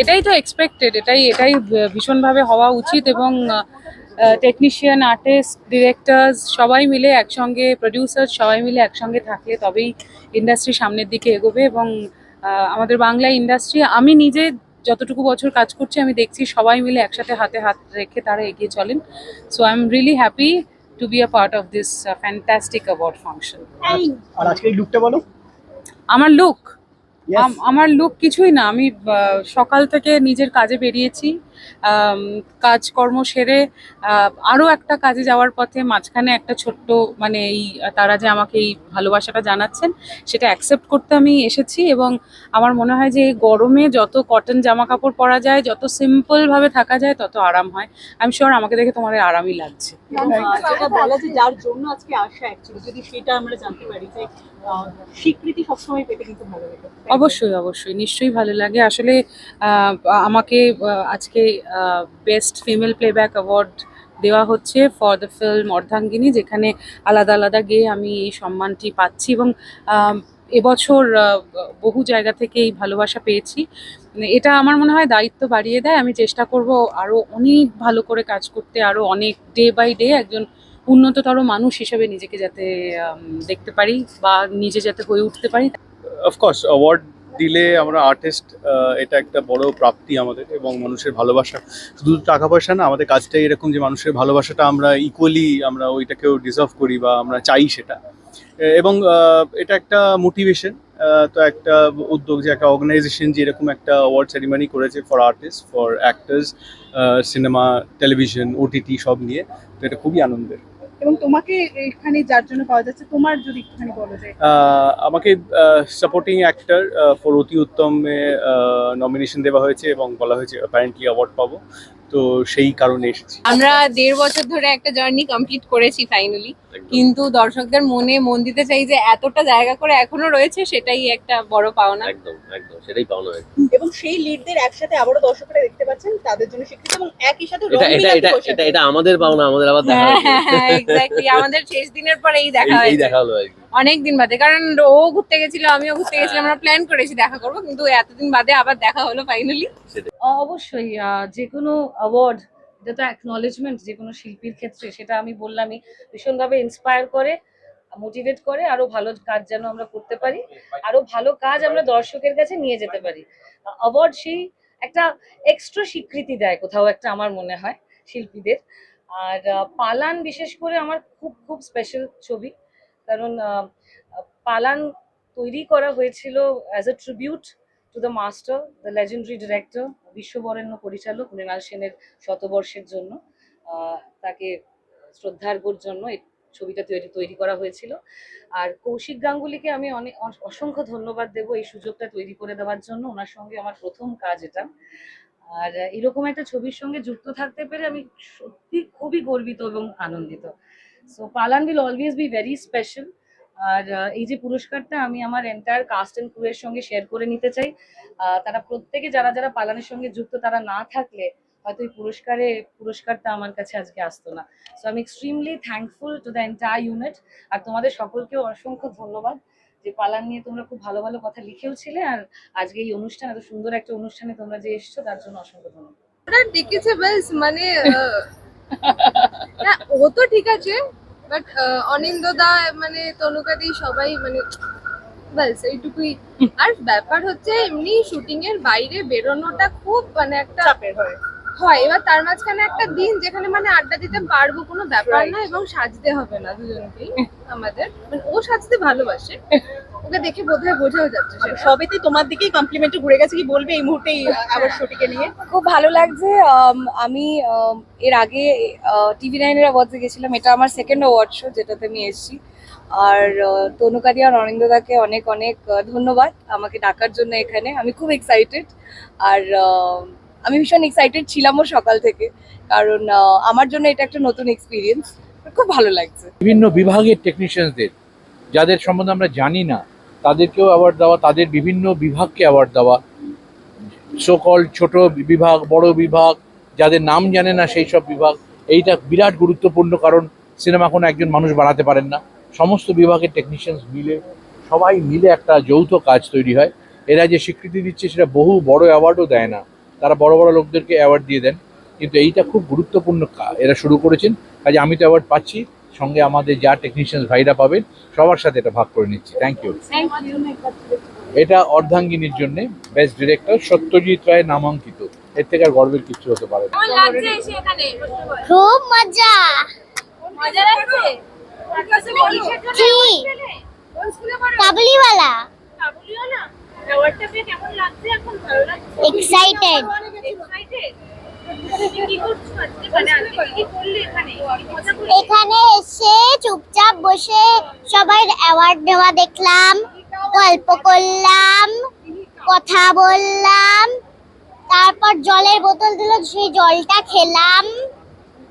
এটাই তো এক্সপেক্টেড এটাই এটাই ভীষণভাবে হওয়া উচিত এবং টেকনিশিয়ান আর্টিস্ট ডিরেক্টরস সবাই মিলে একসঙ্গে প্রডিউসার সবাই মিলে একসঙ্গে থাকলে তবেই ইন্ডাস্ট্রি সামনের দিকে এগোবে এবং আমাদের বাংলা ইন্ডাস্ট্রি আমি নিজে যতটুকু বছর কাজ করছি আমি দেখছি সবাই মিলে একসাথে হাতে হাত রেখে তারা এগিয়ে চলেন। So I am really happy to be a part of this fantastic award function আর আজকে লুকটা বলো। আমার লুক আমার লুক কিছুই না। আমি সকাল থেকে নিজের কাজে বেরিয়েছি। কাজকর্ম সেরে আহ, আরও একটা কাজে যাওয়ার পথে মাঝখানে একটা ছোট্ট মানে এই তারা যে আমাকে এই ভালোবাসাটা জানাচ্ছেন সেটা অ্যাকসেপ্ট করতে আমি এসেছি এবং আমার মনে হয় যে এই গরমে যত কটন জামা কাপড় পরা যায় যত সিম্পল ভাবে থাকা যায় তত আরাম হয়। আমি শিওর আমাকে দেখে তোমার আরামই লাগছে। যেটা বলা যে যার জন্য আজকে আসা যদি সেটা আমরা জানতে পারি যে স্বীকৃতি সবসময় পেতে কিন্তু ভালো লাগে। অবশ্যই অবশ্যই নিশ্চয়ই ভালো লাগে। আসলে আহ, আমাকে আজকে বেস্ট ফিমেল প্লেব্যাক অ্যাওয়ার্ড দেওয়া হচ্ছে ফর দ্য ফিল্ম অর্ধাঙ্গিনী, যেখানে আলাদা আলাদা গিয়ে আমি এই সম্মানটি পাচ্ছি এবং এবছর বহু জায়গা থেকে এই ভালোবাসা পেয়েছি। এটা আমার মনে হয় দায়িত্ব বাড়িয়ে দেয়। আমি চেষ্টা করব আরও অনেক ভালো করে কাজ করতে আরও অনেক ডে বাই ডে একজন উন্নততর মানুষ হিসেবে নিজেকে যাতে দেখতে পারি বা নিজে যাতে হয়ে উঠতে পারি। অফকোর্স অ্যাওয়ার্ড দিলে আমরা আর্টিস্ট এটা একটা বড় প্রাপ্তি আমাদের এবং মানুষের ভালোবাসা। শুধু টাকা পয়সা না, আমাদের কাজটাই এরকম যে মানুষের ভালোবাসাটা আমরা ইকুয়ালি আমরা ওইটাকেও ডিজার্ভ করি বা আমরা চাই সেটা। এবং এটা একটা মোটিভেশন তো একটা উদ্যোগ যে একটা অর্গানাইজেশন যে এরকম একটা অ্যাওয়ার্ড সেরিমনি করেছে for artist for actors cinema television OTT সব নিয়ে, তো এটা খুবই আনন্দের। এবং তোমাকে এখানে যার জন্য পাওয়া যাচ্ছে, তোমার যদি একটুখানি বলো যে আমাকে সাপোর্টিং অ্যাক্টর ফর অতি উত্তমে নমিনেশন দেওয়া হয়েছে এবং বলা হয়েছে অ্যাপারেন্টলি অ্যাওয়ার্ড পাবো। তো সেই কারণে এসেছি। আমরা দেড় বছর ধরে একটা জার্নি কমপ্লিট করেছি ফাইনালি কিন্তু দর্শকদের মনে মন দিতে চাই যে এতটা জায়গা করে এখনও রয়েছে সেটাই একটা বড় পাওনা। একদম একদম সেটাই পাওনা এবং সেই লিডদের একসাথে আবারও দর্শকরা দেখতে পাচ্ছেন তাদের জন্য স্বীকৃতি এবং একই সাথে এটা এটা এটা। এটা এটা আমাদের পাওনা আমাদের আবার দেখা হ্যাঁ এক্স্যাক্টলি আমাদের শেষ দিনের পরে এই দেখা হয় এই দেখা হলো আর কি। অনেক দিন বাদে কারণ ও ঘুরতে গেছিল আমিও ঘুরতে গেছিলাম আমরা প্ল্যান করেছি দেখা করব কিন্তু এতদিন বাদে আবার দেখা হলো ফাইনালি অবশ্যই যে কোনো অ্যাওয়ার্ড এটা তো অ্যাকনলেজমেন্ট যে কোনো শিল্পীর ক্ষেত্রে, সেটা আমি বললামই, ভীষণভাবে ইন্সপায়ার করে মোটিভেট করে, আরও ভালো কাজ যেন আমরা করতে পারি, আরও ভালো কাজ আমরা দর্শকের কাছে নিয়ে যেতে পারি। অ্যাওয়ার্ড সেই একটা এক্সট্রা স্বীকৃতি দেয় কোথাও একটা আমার মনে হয়, শিল্পীদের। আর পালান বিশেষ করে আমার খুব খুব স্পেশাল ছবি, কারণ পালান তৈরি করা হয়েছিল as a tribute to the master the legendary director বিশ্ববরেণ্য পরিচালক মৃণাল সেনের শতবর্ষের জন্য তাকে শ্রদ্ধার্ঘর জন্য ছবিটা তৈরি তৈরি করা হয়েছিল। আর কৌশিক গাঙ্গুলিকে আমি অনেক অসংখ্য ধন্যবাদ দেব এই সুযোগটা তৈরি করে দেওয়ার জন্য। ওনার সঙ্গে আমার প্রথম কাজ এটা। আর এরকম একটা ছবির সঙ্গে যুক্ত থাকতে পেরে আমি সত্যি খুবই গর্বিত এবং আনন্দিত। So Palan will always be very special আর এই যে পুরস্কারটা আমি আমার এন্টায়ার কাস্ট অ্যান্ড ক্রুয়ের সঙ্গে শেয়ার করে নিতে চাই। তারা প্রত্যেকে যারা যারা পালানের সঙ্গে যুক্ত, তারা না থাকলে হয়তো এই পুরস্কারে, পুরস্কারটা আমার কাছে আজকে আসতো না। সো আমি extremely thankful to the entire unit আর তোমাদের সকলকেও অসংখ্য ধন্যবাদ যে পালান নিয়ে তোমরা খুব ভালো ভালো কথা লিখেও ছিলে আর আজকে এই অনুষ্ঠান, এত সুন্দর একটা অনুষ্ঠানে তোমরা যে এসছো, তার জন্য অসংখ্য ধন্যবাদ। ডেকেছে ব্যাস মানে ও তো ঠিক আছে বাট অনিন্দদা মানে তনুকাদি সবাই মানে ব্যাস এইটুকুই আর ব্যাপার হচ্ছে এমনি শুটিং এর বাইরে বেরোনোটা খুব মানে একটা চাপের হয়। হয়। এবার তার মাঝখানে একটা দিন যেখানে মানে আড্ডা দিতে পারব কোনো ব্যাপার না এবং সাজতে হবে না দুজনকেই আমাদের। মানে ও সাজতে ভালোবাসে। ওকে দেখে বোধহয় বোঝাও যাচ্ছে সেটা। সবেতেই তোমার দিকেই কমপ্লিমেন্ট ঘুরে গেছে কি বলবে এই মুহূর্তে আবার শুটিকে নিয়ে? খুব ভালো লাগছে আমি এর আগে টিভি নাইনের অ্যাওয়ার্ডসে গেছিলাম এটা আমার সেকেন্ড অ্যাওয়ার্ড শো যেটাতে আমি এসেছি। আর তনুকাদি আর অনিন্দদাকে অনেক অনেক ধন্যবাদ আমাকে ডাকার জন্য এখানে। আমি খুব এক্সাইটেড আর আমি ভীষণ এক্সাইটেড ছিলামও সকাল থেকে কারণ আমার জন্য এটা একটা নতুন এক্সপিরিয়েন্স খুব ভালো লাগছে। বিভিন্ন বিভাগের টেকনিশিয়ানদের যাদের সম্বন্ধে আমরা জানি না তাদেরকেও অ্যাওয়ার্ড দেওয়া, তাদের বিভিন্ন বিভাগকে অ্যাওয়ার্ড দেওয়া। সকল ছোট বিভাগ, বড় বিভাগ, যাদের নাম জানে না সেই সব বিভাগ, এইটা বিরাট গুরুত্বপূর্ণ কারণ সিনেমা কোনো একজন মানুষ বানাতে পারেন না। সমস্ত বিভাগের টেকনিশিয়ানস মিলে, সবাই মিলে একটা যৌথ কাজ তৈরি হয়। এরা যে স্বীকৃতি দিচ্ছে সেটা বহু বড় অ্যাওয়ার্ডও দেয় না। তারা বড় বড় লোকদেরকে অ্যাওয়ার্ড দিয়ে দেন। কিন্তু এইটা খুব গুরুত্বপূর্ণ এরা শুরু করেছেন। কাজে আমি তো অ্যাওয়ার্ড পাচ্ছি। সঙ্গে আমাদের যা টেকনিশিয়ান ভাইরা পাবেন সবার সাথে এটা ভাগ করে নিচ্ছি। থ্যাংক ইউ এটা অর্ধাঙ্গিনীর জন্য বেস্ট ডিরেক্টর সত্যজিৎ রায় নামাঙ্কিত। এর থেকে আর গর্বের কিছু হতে পারে না। খুব মজা। কাবুলিওয়ালা। এক্সাইটেড এখানে এসে চুপচাপ বসে সবাই অ্যাওয়ার্ড দেওয়া দেখলাম গল্প করলাম কথা বললাম তারপর জলের বোতল দিল সেই জলটা খেলাম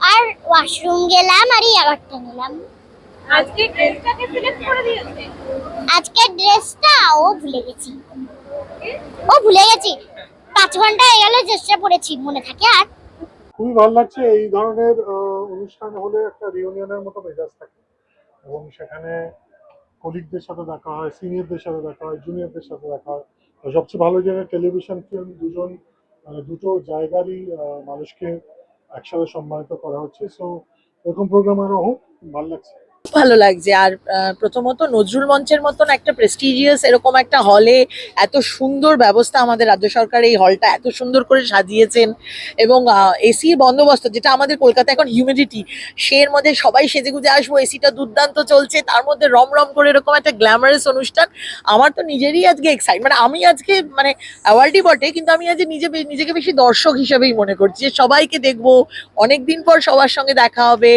আর ওয়াশরুম গেলাম আর এই অ্যাওয়ার্ডটা নিলাম। আজকে ড্রেসটা ও ভুলে গেছি। ও ভুলে গেছি। পাঁচ ঘণ্টা গেল ড্রেসটা পরেছি মনে থাকে আর? খুবই ভালো লাগছে, এই ধরনের অনুষ্ঠান হলে একটা রিউনিয়নের মতো মেজাজ থাকে। এবং সেখানে কলিগদের সাথে দেখা হয় সিনিয়রদের সাথে দেখা হয় জুনিয়রদের সাথে দেখা হয়। সবচেয়ে ভালো যে টেলিভিশন ফিল্ম দুজন মানে দুটো জায়গারই মানুষকে একসাথে সম্মানিত করা হচ্ছে। সো এরকম প্রোগ্রাম আরও হোক, ভালো লাগছে। ভালো লাগছে। আর প্রথমত নজরুল মঞ্চের মতন একটা প্রেস্টিজিয়াস এরকম একটা হলে এত সুন্দর ব্যবস্থা আমাদের রাজ্য সরকার এই হলটা এত সুন্দর করে সাজিয়েছেন এবং এসি বন্দোবস্ত যেটা আমাদের কলকাতা এখন হিউমিডিটি সের মধ্যে সবাই সেজেগুজে আসব এসিটা দুর্দান্ত চলছে, তার মধ্যে রমরম করে এরকম একটা গ্ল্যামারাস অনুষ্ঠান, আমার তো নিজেরই আজকে এক্সাইট মানে আমি আজকে মানে অ্যাওয়ার্ডই বটে, কিন্তু আমি আজকে নিজে, নিজেকে বেশি দর্শক হিসেবেই মনে করছি যে সবাইকে দেখব, অনেকদিন পর সবার সঙ্গে দেখা হবে,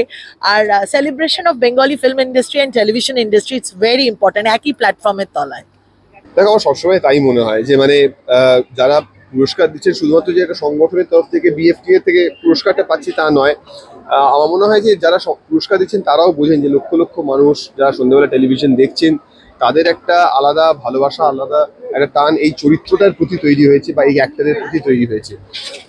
আর celebration of Bengali film industry and television industry it's very important একই প্ল্যাটফর্মের তলায়। দেখো, আমার সবসময় তাই মনে হয় যে মানে যারা পুরস্কার দিচ্ছেন শুধুমাত্র যে একটা সংগঠনের তরফ থেকে বিএফটি এর থেকে পুরস্কারটা পাচ্ছি তা নয়। আমার মনে হয় যে, যারা পুরস্কার দিচ্ছেন, তারাও বোঝেন যে, লক্ষ লক্ষ মানুষ যারা সন্ধ্যাবেলা টেলিভিশন দেখছেন, তাদের একটা আলাদা ভালোবাসা, আলাদা একটা টান এই চরিত্রটার প্রতি তৈরি হয়েছে বা এই অ্যাক্টারের প্রতি তৈরি হয়েছে।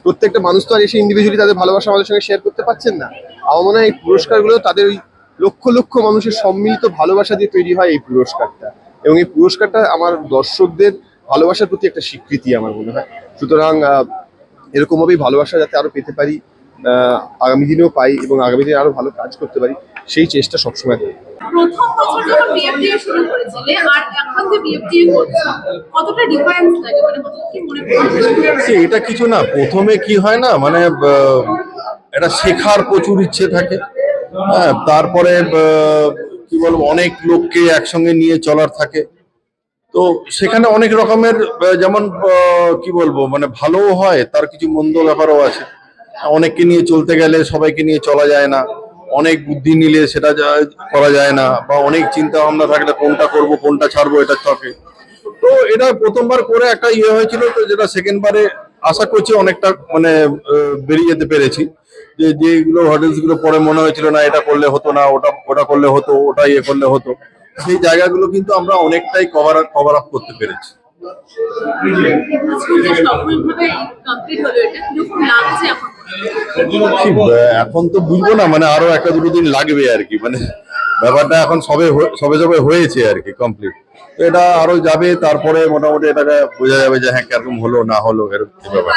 প্রত্যেকটা মানুষ তো আর এসে ইন্ডিভিজুয়ালি তাদের ভালোবাসা আমাদের সঙ্গে শেয়ার করতে পারছেন না। আমার মনে হয় এই পুরস্কারগুলো তাদের ওই লক্ষ লক্ষ মানুষের সম্মিলিত ভালোবাসা দিয়ে তৈরি হয় এই পুরস্কারটা। এবং এই পুরস্কারটা আমার দর্শকদের ভালোবাসার প্রতি একটা স্বীকৃতি আমার মনে হয়। সুতরাং এরকমভাবেই ভালোবাসা যাতে আরও পেতে পারি আগামী দিনেও পাই এবং আগামী দিনে আরও ভালো কাজ করতে পারি সেই চেষ্টা সবসময় করি। প্রথম বছর যখন বিএফডিএ শুরু করেছিলে আর এখন যে বিএফডিএ করছ কতটা ডিফারেন্স লাগে? মানে কি মনে পড়ে এটা কিছু না প্রথমে কি হয় না মানে এটা শেখার প্রচুর ইচ্ছে থাকে। হ্যাঁ তারপরে কি বলব, অনেক লোককে একসঙ্গে নিয়ে চলার থাকে। তো সেখানে অনেক রকমের যেমন কি বলব মানে ভালোও হয়, তার কিছু মন্দ ব্যাপারও আছে। অনেককে নিয়ে চলতে গেলে সবাইকে নিয়ে চলা যায় না। অনেক বুদ্ধি নিলে সেটা করা যায় না। বা অনেক চিন্তা ভাবনা থাকলে কোনটা করব, কোনটা ছাড়বো এটা থাকে তো এটা প্রথমবার করে একটা ইয়ে হয়েছিল, তো যেটা সেকেন্ড বারে আশা করছি অনেকটা মানে বেরিয়ে যেতে পেরেছি। যে যেগুলো গুলো পরে মনে হয়েছিল না এটা করলে হতো না ওটা ওটা করলে হতো ওটা ইয়ে করলে হতো সেই জায়গাগুলো কিন্তু আমরা অনেকটাই কভার কভার আপ করতে পেরেছি। এখন তো বুঝব না মানে আরও একটা দুটো দিন লাগবে আর কি মানে ব্যাপারটা এখন সবে সবে সবে হয়েছে আর কি কমপ্লিট তো এটা আরও যাবে তারপরে মোটামুটি এটাকে বোঝা যাবে যে হ্যাঁ কীরকম হলো না হলো এরকম পাবো?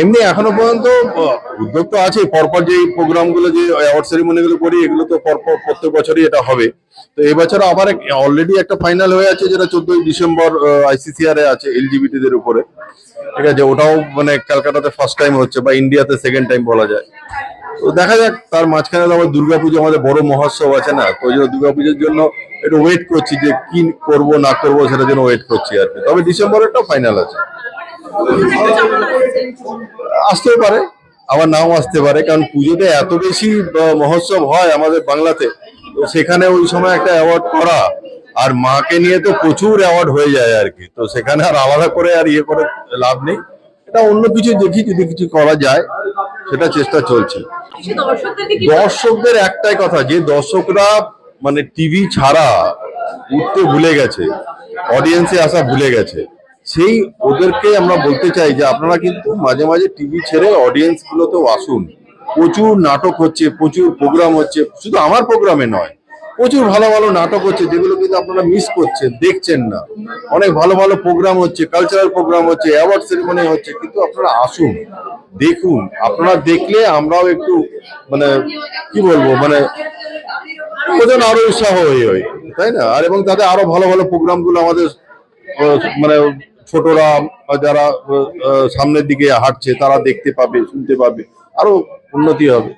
এমনি এখনও পর্যন্ত উদ্যোগ তো আছে পরপর যে প্রোগ্রামগুলো যে অ্যাওয়ার্ড সেরিমনি গুলো করি এগুলো তো পরপর প্রত্যেক বছরই এটা হবে। তো এবছর আবার অলরেডি একটা ফাইনাল হয়ে আছে যেটা চোদ্দই ডিসেম্বর আইসিসিআর এ আছে এলজিবিটি দের উপরে। ঠিক আছে ওটাও মানে ক্যালকাটাতে ফার্স্ট টাইম হচ্ছে বা ইন্ডিয়াতে সেকেন্ড টাইম বলা যায়। তো দেখা যাক, তার মাঝখানে তো আবার দুর্গাপুজো, আমাদের বড় মহোৎসব আছে না? তো ওই জন্য দুর্গাপুজোর জন্য একটু ওয়েট করছি যে কি করব, না করব, সেটার জন্য ওয়েট করছি আর কি। তবে ডিসেম্বরেরটা ফাইনাল আছে। আসতেও পারে, আবার নাও আসতে পারে, কারণ পুজোতে এত বেশি মহোৎসব হয় আমাদের বাংলাতে, তো সেখানে ওই সময় একটা অ্যাওয়ার্ড করা, আর মাকে নিয়ে তো প্রচুর অ্যাওয়ার্ড হয়ে যায় আর কি। তো সেখানে আর আলাদা করে আর ইয়ে করে লাভ নেই। এটা অন্য কিছু দেখি যদি কিছু করা যায় সেটা চেষ্টা চলছে। দর্শকদের একটাই কথা যে দর্শকরা মানে টিভি ছাড়া উঠতে ভুলে গেছে অডিয়েন্সে আসা ভুলে গেছে। সেই ওদেরকে আমরা বলতে চাই যে আপনারা কিন্তু মাঝে মাঝে টিভি ছেড়ে অডিয়েন্স গুলোতেও আসুন। প্রচুর নাটক হচ্ছে প্রচুর প্রোগ্রাম হচ্ছে শুধু আমার প্রোগ্রামে নয় প্রচুর ভালো ভালো নাটক হচ্ছে, যেগুলো কিন্তু আপনারা মিস করছেন, দেখছেন না। অনেক ভালো ভালো প্রোগ্রাম হচ্ছে কালচারাল প্রোগ্রাম হচ্ছে অ্যাওয়ার্ড সেরিমনি হচ্ছে, কিন্তু আপনারা আসুন, দেখুন। আপনারা দেখলে আমরাও একটু মানে কি বলব মানে ওজন আরও উৎসাহ হয়ে হয় তাই না? আর এবং তাতে আরও ভালো ভালো প্রোগ্রামগুলো আমাদের মানে ছোটরা যারা সামনের দিকে হাঁটছে, তারা দেখতে পাবে, শুনতে পাবে, আরও উন্নতি হবে।